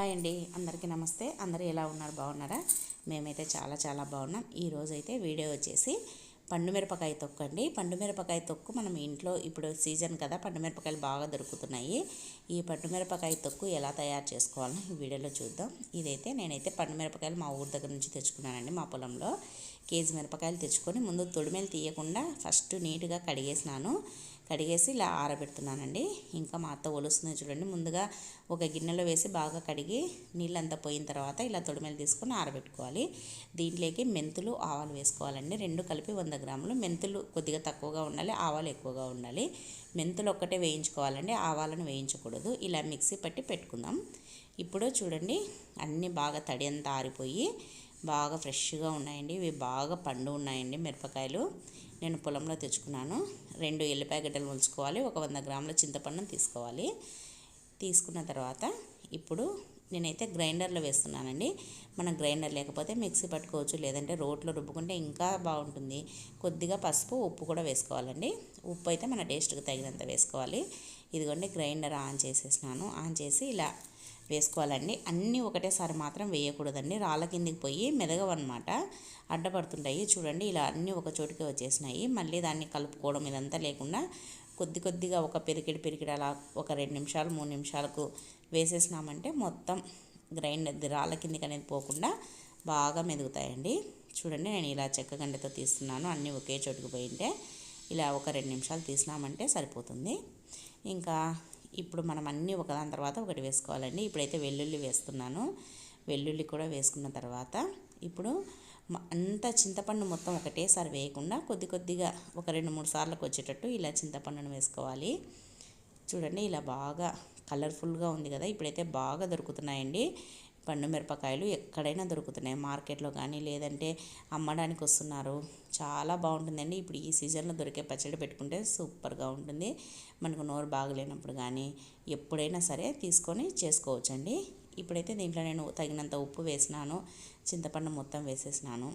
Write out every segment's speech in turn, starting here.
Hi అండి అందరికీ నమస్తే. అందరూ ఎలా ఉన్నారు? బాగున్నారా? మేమైతే చాలా చాలా బాగున్నాం. ఈరోజు అయితే వీడియో వచ్చేసి పండు మిరపకాయ తొక్కు అండి. పండు మిరపకాయ తొక్కు మనం ఇంట్లో ఇప్పుడు సీజన్ కదా పండు మిరపకాయలు బాగా దొరుకుతున్నాయి. ఈ పండు మిరపకాయ తొక్కు ఎలా తయారు చేసుకోవాలని ఈ వీడియోలో చూద్దాం. ఇదైతే నేనైతే పండు మిరపకాయలు మా ఊరి దగ్గర నుంచి తెచ్చుకున్నానండి మా పొలంలో. కేజీ మిరపకాయలు తెచ్చుకొని ముందు తొడిమేలు తీయకుండా ఫస్ట్ నీట్గా కడిగేసినాను. కడిగేసి ఇలా ఆరబెడుతున్నానండి. ఇంకా మా అత్త ఒలుస్తుంది చూడండి. ముందుగా ఒక గిన్నెలో వేసి బాగా కడిగి నీళ్ళంతా పోయిన తర్వాత ఇలా తొడిమెలు తీసుకొని ఆరబెట్టుకోవాలి. దీంట్లోకి మెంతులు ఆవాలు వేసుకోవాలండి. రెండు కలిపి వంద గ్రాములు. మెంతులు కొద్దిగా తక్కువగా ఉండాలి ఆవాలు ఎక్కువగా ఉండాలి. మెంతులు ఒక్కటే వేయించుకోవాలండి. ఆవాలను వేయించకూడదు. ఇలా మిక్సీ పట్టి పెట్టుకుందాం. ఇప్పుడు చూడండి అన్నీ బాగా తడి అంతా ఆరిపోయి బాగా ఫ్రెష్గా ఉన్నాయండి. ఇవి బాగా పండు ఉన్నాయండి మిరపకాయలు. నేను పొలంలో తెచ్చుకున్నాను. రెండు ఎల్లిపాయ గడ్డలు ఉంచుకోవాలి ఒక వంద గ్రాముల చింతపండును తీసుకోవాలి. తీసుకున్న తర్వాత ఇప్పుడు నేనైతే గ్రైండర్లో వేస్తున్నానండి. మనం గ్రైండర్ లేకపోతే మిక్సీ పట్టుకోవచ్చు లేదంటే రోట్లో రుబ్బుకుంటే ఇంకా బాగుంటుంది. కొద్దిగా పసుపు ఉప్పు కూడా వేసుకోవాలండి. ఉప్పు అయితే మన టేస్ట్కి తగినంత వేసుకోవాలి. ఇదిగోండి గ్రైండర్ ఆన్ చేసేసినాను. ఆన్ చేసి ఇలా వేసుకోవాలండి. అన్నీ ఒకటేసారి మాత్రం వేయకూడదండి. రాళ్ళ కిందికి పోయి మెదగవన్నమాట. అడ్డపడుతుంటాయి. చూడండి ఇలా అన్నీ ఒక చోటుకే వచ్చేసినాయి. మళ్ళీ దాన్ని కలుపుకోవడం ఇదంతా లేకుండా కొద్ది కొద్దిగా ఒక పెరికిడి పెరికిడి అలా ఒక రెండు నిమిషాలు మూడు నిమిషాలకు వేసేసినామంటే మొత్తం గ్రైండర్ రాళ్ళ కిందికి అనేది పోకుండా బాగా మెదుగుతాయండి. చూడండి నేను ఇలా చెక్క గంటతో తీస్తున్నాను. అన్నీ ఒకే చోటుకు పోయింటే ఇలా ఒక రెండు నిమిషాలు తీసినామంటే సరిపోతుంది. ఇంకా ఇప్పుడు మనం అన్నీ ఒకదాని తర్వాత ఒకటి వేసుకోవాలండి. ఇప్పుడైతే వెల్లుల్లి వేస్తున్నాను. వెల్లుల్లి కూడా వేసుకున్న తర్వాత ఇప్పుడు అంత చింతపండు మొత్తం ఒకటేసారి వేయకుండా కొద్ది కొద్దిగా ఒక రెండు మూడు సార్లకు వచ్చేటట్టు ఇలా చింతపండును వేసుకోవాలి. చూడండి ఇలా బాగా కలర్ఫుల్గా ఉంది కదా. ఇప్పుడైతే బాగా దొరుకుతున్నాయండి. పండు మిరపకాయలు ఎక్కడైనా దొరుకుతున్నాయి. మార్కెట్లో కానీ లేదంటే అమ్మడానికి వస్తున్నారు. చాలా బాగుంటుందండి. ఇప్పుడు ఈ సీజన్లో దొరికే పచ్చడి పెట్టుకుంటే సూపర్గా ఉంటుంది. మనకు నోరు బాగలేనప్పుడు కానీ ఎప్పుడైనా సరే తీసుకొని చేసుకోవచ్చండి. ఇప్పుడైతే దీంట్లో నేను తగినంత ఉప్పు వేసినాను. చింతపండు మొత్తం వేసేసినాను.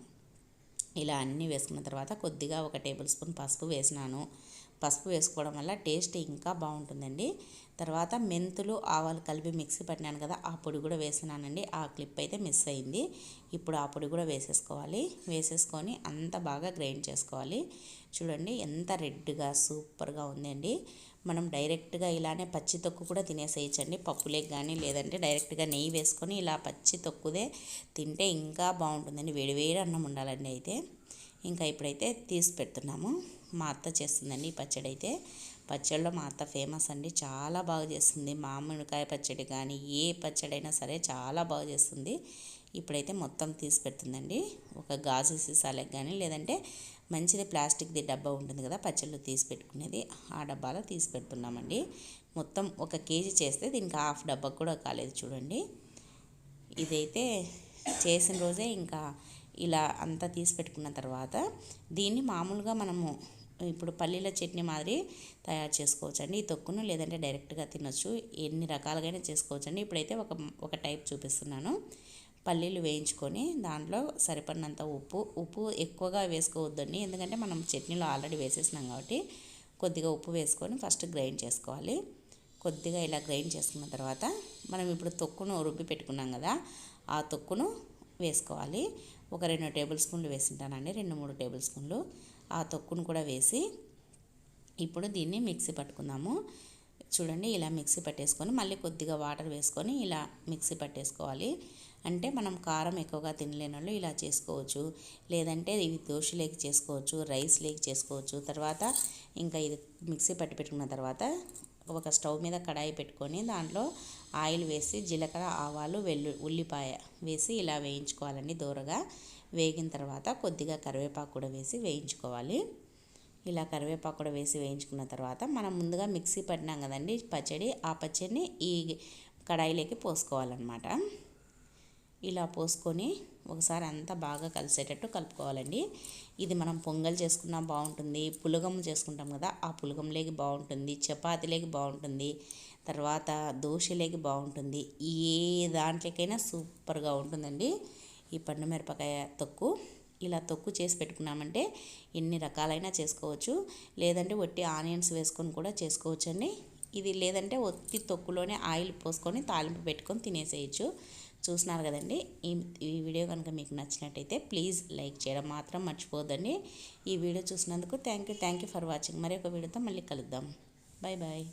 ఇలా అన్నీ వేసుకున్న తర్వాత కొద్దిగా ఒక టేబుల్ స్పూన్ పసుపు వేసినాను. పసుపు వేసుకోవడం వల్ల టేస్ట్ ఇంకా బాగుంటుందండి. తర్వాత మెంతులు ఆవాలు కలిపి మిక్సీ పట్టినాను కదా ఆ పొడి కూడా వేసినానండి. ఆ క్లిప్ అయితే మిస్ అయింది. ఇప్పుడు ఆ పొడి కూడా వేసేసుకోవాలి. వేసేసుకొని అంత బాగా గ్రైండ్ చేసుకోవాలి. చూడండి ఎంత రెడ్గా సూపర్గా ఉందండి. మనం డైరెక్ట్గా ఇలానే పచ్చి తొక్కు కూడా తినేసేయచ్చండి. పప్పులేకి కానీ లేదంటే డైరెక్ట్గా నెయ్యి వేసుకొని ఇలా పచ్చి తొక్కుదే తింటే ఇంకా బాగుంటుందండి. వేడివేడి అన్నం ఉండాలండి అయితే. ఇంకా ఇప్పుడైతే తీసి పెడుతున్నాము. మా అత్త చేస్తుందండి ఈ పచ్చడి అయితే. పచ్చడిలో మా అత్త ఫేమస్ అండి. చాలా బాగా చేస్తుంది. మామిడికాయ పచ్చడి కానీ ఏ పచ్చడి అయినా సరే చాలా బాగా చేస్తుంది. ఇప్పుడైతే మొత్తం తీసి పెడుతుందండి. ఒక గాజు సీసాలకు కానీ లేదంటే మంచిది ప్లాస్టిక్ది డబ్బా ఉంటుంది కదా పచ్చళ్ళు తీసి పెట్టుకునేది. ఆ డబ్బాలో తీసి పెడుతున్నామండి. మొత్తం ఒక కేజీ చేస్తే దీనికి హాఫ్ డబ్బా కూడా కాలేదు చూడండి. ఇదైతే చేసిన రోజే ఇంకా ఇలా అంతా తీసి పెట్టుకున్న తర్వాత దీన్ని మామూలుగా మనము ఇప్పుడు పల్లీల చట్నీ మాదిరి తయారు చేసుకోవచ్చండి. ఈ తొక్కును లేదంటే డైరెక్ట్గా తినొచ్చు. ఎన్ని రకాలుగా చేసుకోవచ్చండి. ఇప్పుడైతే ఒక ఒక టైప్ చూపిస్తున్నాను. పల్లీలు వేయించుకొని దాంట్లో సరిపడినంత ఉప్పు ఉప్పు ఎక్కువగా వేసుకోవద్దండి. ఎందుకంటే మనం చట్నీలో ఆల్రెడీ వేసేసినాం కాబట్టి కొద్దిగా ఉప్పు వేసుకొని ఫస్ట్ గ్రైండ్ చేసుకోవాలి. కొద్దిగా ఇలా గ్రైండ్ చేసుకున్న తర్వాత మనం ఇప్పుడు తొక్కును రుబ్బి పెట్టుకున్నాం కదా ఆ తొక్కును వేసుకోవాలి. ఒక రెండు టేబుల్ స్పూన్లు వేసింటానండి. రెండు మూడు టేబుల్ స్పూన్లు. ఆ తొక్కును కూడా వేసి ఇప్పుడు దీన్ని మిక్సీ పట్టుకుందాము. చూడండి ఇలా మిక్సీ పట్టేసుకొని మళ్ళీ కొద్దిగా వాటర్ వేసుకొని ఇలా మిక్సీ పట్టేసుకోవాలి. అంటే మనం కారం ఎక్కువగా తినలేని వాళ్ళు ఇలా చేసుకోవచ్చు. లేదంటే ఇవి దోశలేకి చేసుకోవచ్చు రైస్ లేకి చేసుకోవచ్చు. తర్వాత ఇంకా ఇది మిక్సీ పట్టి పెట్టుకున్న తర్వాత ఒక స్టవ్ మీద కడాయి పెట్టుకొని దాంట్లో ఆయిల్ వేసి జీలకర్ర ఆవాలు వెల్లు ఉల్లిపాయ వేసి ఇలా వేయించుకోవాలండి దూరగా. వేగిన తర్వాత కొద్దిగా కరివేపాకు కూడా వేసి వేయించుకోవాలి. ఇలా కరివేపాకు కూడా వేసి వేయించుకున్న తర్వాత మనం ముందుగా మిక్సీ పట్టినాం కదండి పచ్చడి ఆ పచ్చడిని ఈ కడాయిలోకి పోసుకోవాలన్నమాట. ఇలా పోసుకొని ఒకసారి అంతా బాగా కలిసేటట్టు కలుపుకోవాలండి. ఇది మనం పొంగల్ చేసుకున్నా బాగుంటుంది పులగం చేసుకుంటాం కదా ఆ పులగంలోకి బాగుంటుంది చపాతీలోకి బాగుంటుంది తర్వాత దోశలేకి బాగుంటుంది. ఏ దాంట్లోకైనా సూపర్గా ఉంటుందండి. ఈ పండు మిరపకాయ తొక్కు. ఇలా తొక్కు చేసి పెట్టుకున్నామంటే ఎన్ని రకాలైనా చేసుకోవచ్చు. లేదంటే వట్టి ఆనియన్స్ వేసుకొని కూడా చేసుకోవచ్చండి. ఇది లేదంటే ఒత్తి తొక్కులోనే ఆయిల్ పోసుకొని తాలింపు పెట్టుకొని తినేసేయచ్చు. చూస్తున్నారు కదండి. ఈ ఈ వీడియో కనుక మీకు నచ్చినట్టయితే ప్లీజ్ లైక్ చేయడం మాత్రం మర్చిపోద్దండి. ఈ వీడియో చూసినందుకు thank you thank you for watching. మరి ఒక వీడియోతో మళ్ళీ కలుద్దాం. Bye bye.